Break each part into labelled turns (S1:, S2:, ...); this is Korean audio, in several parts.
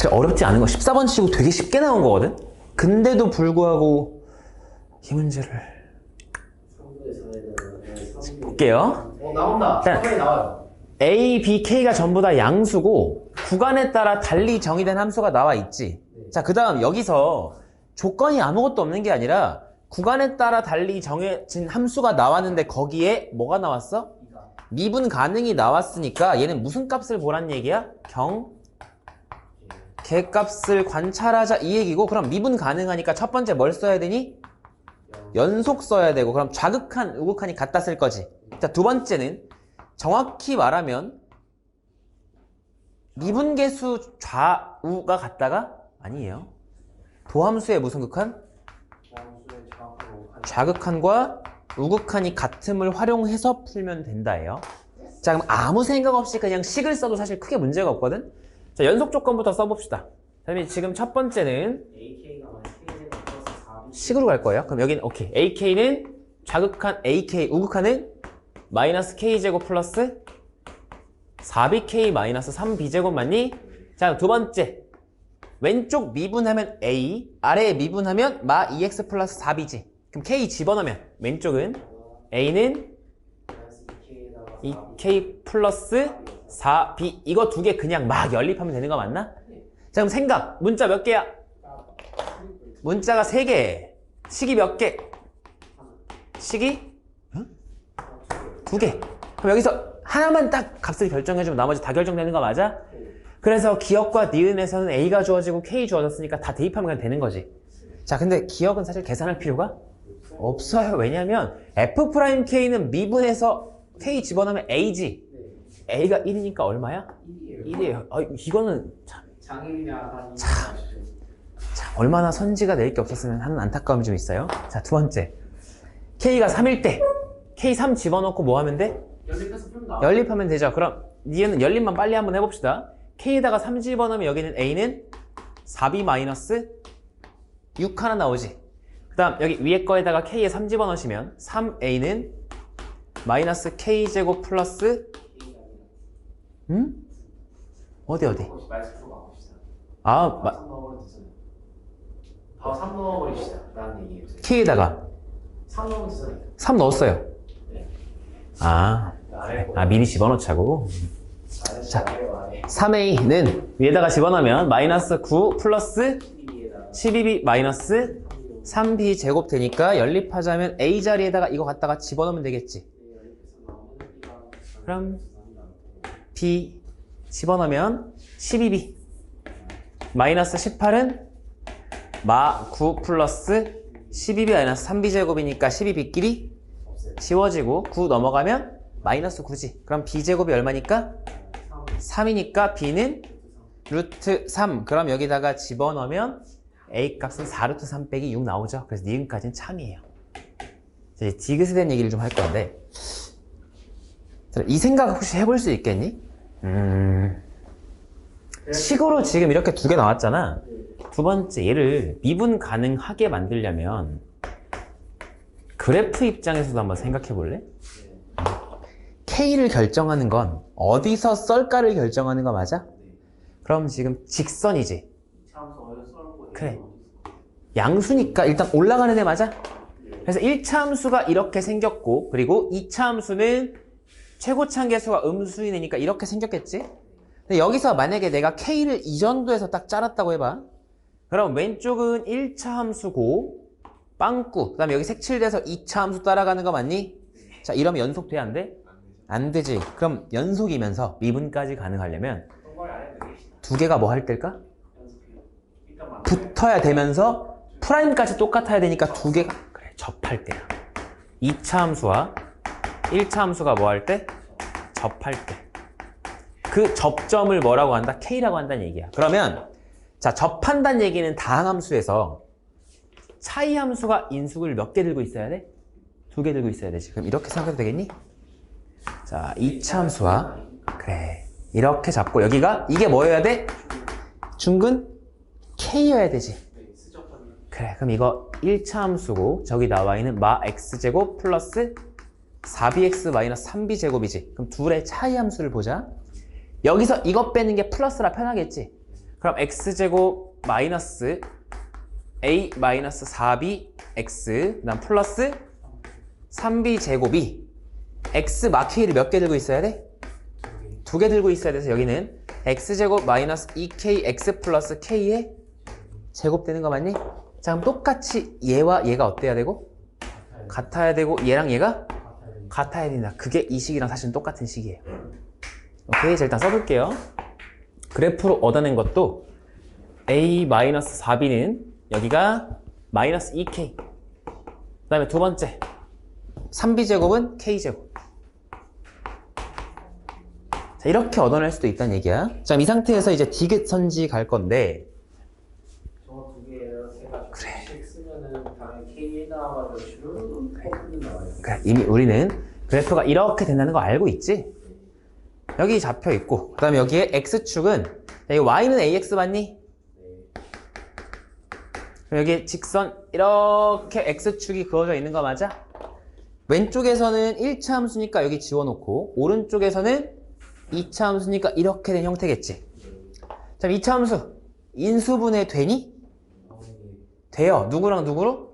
S1: 사실 어렵지 않은 거 14번 치고 되게 쉽게 나온 거거든? 근데도 불구하고 이 문제를 볼게요.
S2: 어 나온다.
S1: 일단-
S2: 나와요.
S1: A, B, K가 전부 다 양수고 구간에 따라 달리 정의된 함수가 나와 있지. 자, 그 다음 여기서 조건이 아무것도 없는 게 아니라 구간에 따라 달리 정해진 함수가 나왔는데 거기에 뭐가 나왔어? 미분 가능이 나왔으니까 얘는 무슨 값을 보란 얘기야? 경 개값을 관찰하자 이 얘기고 그럼 미분 가능하니까 첫 번째 뭘 써야 되니? 연속 써야 되고 그럼 좌극한 우극한이 같다 쓸 거지. 자, 두 번째는 정확히 말하면 미분계수 좌우가 같다가 아니에요. 도함수의 무슨 극한? 좌극한과 우극한이 같음을 활용해서 풀면 된다예요. 자, 그럼 아무 생각 없이 그냥 식을 써도 사실 크게 문제가 없거든? 자, 연속 조건부터 써봅시다. 그다음에 지금 첫 번째는
S2: AK가 K제곱 플러스 4B
S1: 식으로 갈 거예요. 그럼 여기는 오케이. AK는 좌극한 AK, 우극한은 마이너스 K제곱 플러스 4BK 마이너스 3B제곱 맞니? 자, 두 번째. 왼쪽 미분하면 A, 아래 미분하면 마 2X 플러스 4B지. 그럼 K 집어넣으면 왼쪽은 A는
S2: 마이너스 2K에다가
S1: 2K 플러스 4B. 이거 두 개 그냥 막 연립하면 되는 거 맞나? 자, 그럼 생각. 문자 몇 개야? 문자가 3개. 식이 몇 개? 식이? 두 개. 그럼 여기서 하나만 딱 값을 결정해주면 나머지 다 결정되는 거 맞아? 그래서 기억과 니은에서는 A가 주어지고 K 주어졌으니까 다 대입하면 그냥 되는 거지. 자, 근데 기억은 사실 계산할 필요가 없어요. 왜냐면 F'K는 미분해서 K 집어넣으면 A지. A가 1이니까 얼마야?
S2: 1이에요.
S1: 1이에요. 아, 이거는 참,
S2: 하다니
S1: 참. 참 얼마나 선지가 낼 게 없었으면 하는 안타까움이 좀 있어요. 자, 두 번째. K가 3일 때 K 3 집어넣고 뭐 하면 돼?
S2: 연립해서 나와.
S1: 연립하면 되죠. 그럼 니은 연립만 빨리 한번 해봅시다. K에다가 3 집어넣으면 여기는 A는 4B 마이너스 6 하나 나오지. 그 다음 여기 위에 거에다가 K에 3 집어넣으시면 3A는 마이너스 K제곱 플러스 음? 어디 어디? 아 마,
S2: 3 넣어버리면 되잖아요. 바로 3 넣어버립시다. 라는 얘기예요.
S1: K에다가
S2: 3 넣으면 되잖아요.
S1: 3 넣었어요.
S2: 네.
S1: 아.
S2: 아
S1: 미리 집어넣자고. 자.
S2: 아래 아래.
S1: 3A는 위에다가 집어넣으면 마이너스 9 플러스
S2: 12에다가
S1: 12B 마이너스 3B 제곱 되니까 연립하자면 A 자리에다가 이거 갖다가 집어넣으면 되겠지. 그럼 B 집어넣으면 12B 마이너스 18은 마 9 플러스 12B 마이너스 3B 제곱이니까 12B끼리 지워지고 9 넘어가면 마이너스 9지. 그럼 B 제곱이 얼마니까? 3이니까 B는 루트 3. 그럼 여기다가 집어넣으면 A 값은 4루트 3 빼기 6 나오죠. 그래서 니은까지는 참이에요. 자, 이제 디귿에 대한 얘기를 좀 할 건데 자, 이 생각 혹시 해볼 수 있겠니? 음... 식으로 지금 이렇게 두 개 나왔잖아. 두 번째 얘를 미분 가능하게 만들려면 그래프 입장에서도 한번 생각해 볼래? K를 결정하는 건 어디서 썰까를 결정하는 거 맞아? 그럼 지금 직선이지. 그래. 양수니까 일단 올라가는 애 맞아? 그래서 1차 함수가 이렇게 생겼고 그리고 2차 함수는 최고차 계수가 음수인 애니까 이렇게 생겼겠지? 근데 여기서 만약에 내가 K를 이 정도에서 딱 잘랐다고 해봐 그럼 왼쪽은 1차 함수고 빵꾸 그 다음에 여기 색칠돼서 2차 함수 따라가는 거 맞니? 자 이러면 연속 돼 안 돼? 안 되지 그럼 연속이면서 미분까지 가능하려면. 두 개가 뭐 할 때일까? 붙어야 되면서 프라임까지 똑같아야 되니까 두 개가 그래 접할 때야 2차 함수와 1차 함수가 뭐 할 때? 접할 때 그 접점을 뭐라고 한다? K라고 한다는 얘기야 그러면 자 접한다는 얘기는 다항함수에서 차이 함수가 인수를 몇 개 들고 있어야 돼? 두 개 들고 있어야 되지 그럼 이렇게 생각해도 되겠니? 자 2차 함수와 그래 이렇게 잡고 여기가 이게 뭐여야 돼? 중근 K여야 되지 그래 그럼 이거 1차 함수고 저기 나와 있는 마 x제곱 플러스 4bx 마이너스 3b 제곱이지 그럼 둘의 차이 함수를 보자 여기서 이것 빼는 게 플러스라 편하겠지 그럼 x제곱 마이너스 a 마이너스 4b x 그다음 플러스 3b 제곱이 x 마케이를 몇 개 들고 있어야 돼? 두 개 들고 있어야 돼서 여기는 x제곱 마이너스 2k x 플러스 k의 제곱되는 거 맞니? 자 그럼 똑같이 얘와 얘가 어때야 되고? 같아야 되고 얘랑 얘가 같아야 된다. 그게 이 식이랑 사실은 똑같은 식이에요. 오케이, 자 일단 써볼게요. 그래프로 얻어낸 것도 a-4b는 여기가 마이너스 2k. 그 다음에 두 번째 3b제곱은 k제곱. 자 이렇게 얻어낼 수도 있다는 얘기야. 자 이 상태에서 이제 디귿 선지 갈 건데
S2: 저거 두 개를 해가지고 그래. 쓰면은 다른 K에 나와가지고 슈 패턴 나와요.
S1: 그러니까 이미 우리는 그래프가 이렇게 된다는 거 알고 있지? 여기 잡혀 있고 그 다음에 여기에 x축은 여기 y는 ax 맞니? 여기 직선 이렇게 x축이 그어져 있는 거 맞아? 왼쪽에서는 1차 함수니까 여기 지워놓고 오른쪽에서는 2차 함수니까 이렇게 된 형태겠지 자 2차 함수 인수분해 되니? 돼요 누구랑 누구로?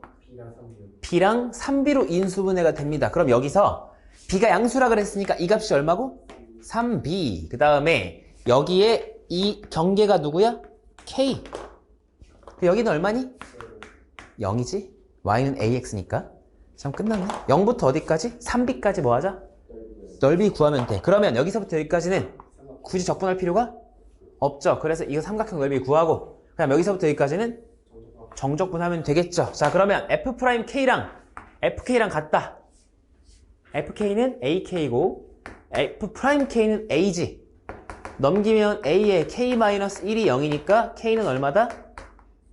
S2: B랑 3비.
S1: b랑 3b로 인수분해가 됩니다. 그럼 여기서 b가 양수라 그랬으니까 이 값이 얼마고? 3b. 그 다음에 여기에 이 경계가 누구야? k. 그 여기는 얼마니? 0이지? y는 ax니까. 참 끝났네. 0부터 어디까지? 3b까지 뭐 하자? 넓이 구하면 돼. 그러면 여기서부터 여기까지는 굳이 적분할 필요가 없죠. 그래서 이거 삼각형 넓이 구하고 그다음 여기서부터 여기까지는 정적분하면 되겠죠. 자, 그러면 F'K랑 FK랑 같다. FK는 AK고 F'K는 A지. 넘기면 A에 K-1이 0이니까 K는 얼마다?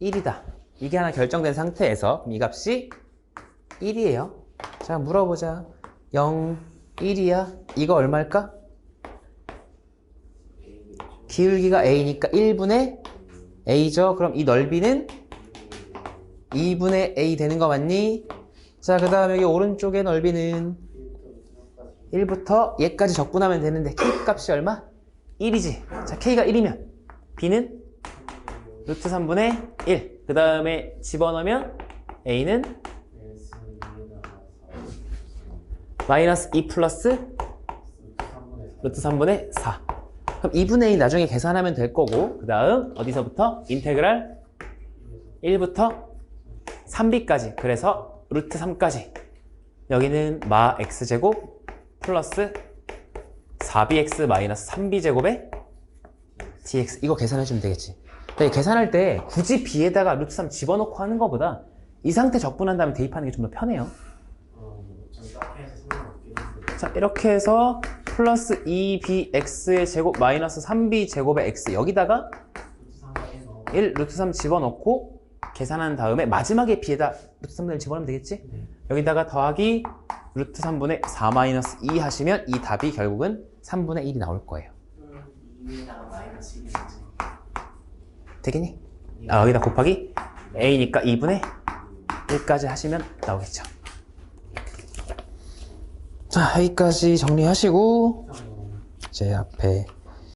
S1: 1이다. 이게 하나 결정된 상태에서 그럼 이 값이 1이에요. 자, 물어보자. 0, 1이야. 이거 얼마일까? 기울기가 A니까 1분의 A죠. 그럼 이 넓이는 2분의 A 되는 거 맞니? 자, 그 다음에 여기 오른쪽의 넓이는 1부터 얘까지 적분하면 되는데 K 값이 얼마? 1이지. 자, K가 1이면 B는 루트 3분의 1. 그 다음에 집어넣으면 A는 마이너스 2 플러스 루트 3분의 4. 그럼 2분의 2 나중에 계산하면 될 거고 그 다음 어디서부터? 인테그랄 1부터 3b까지. 그래서 루트 3까지. 여기는 마 x제곱 플러스 4bx 마이너스 3b제곱에 dx 이거 계산해주면 되겠지. 계산할 때 굳이 b에다가 루트 3 집어넣고 하는 것보다 이 상태 적분한 다음에 대입하는 게 좀 더 편해요. 자 이렇게 해서 플러스 2bx의 제곱 마이너스 3b제곱의 x 여기다가
S2: 루트 상관해서
S1: 1 루트 3 집어넣고 계산한 다음에 마지막에 b에다 루트 3분의 1 집어넣으면 되겠지? 여기다가 더하기 루트 3분의 4 마이너스 2 하시면 이 답이 결국은 3분의 1이 나올 거예요.
S2: 위에다가 마이너스 1이 되지.
S1: 되겠니? 아, 여기다 곱하기 a니까 2분의 1까지 하시면 나오겠죠. 자, 여기까지 정리하시고 제 앞에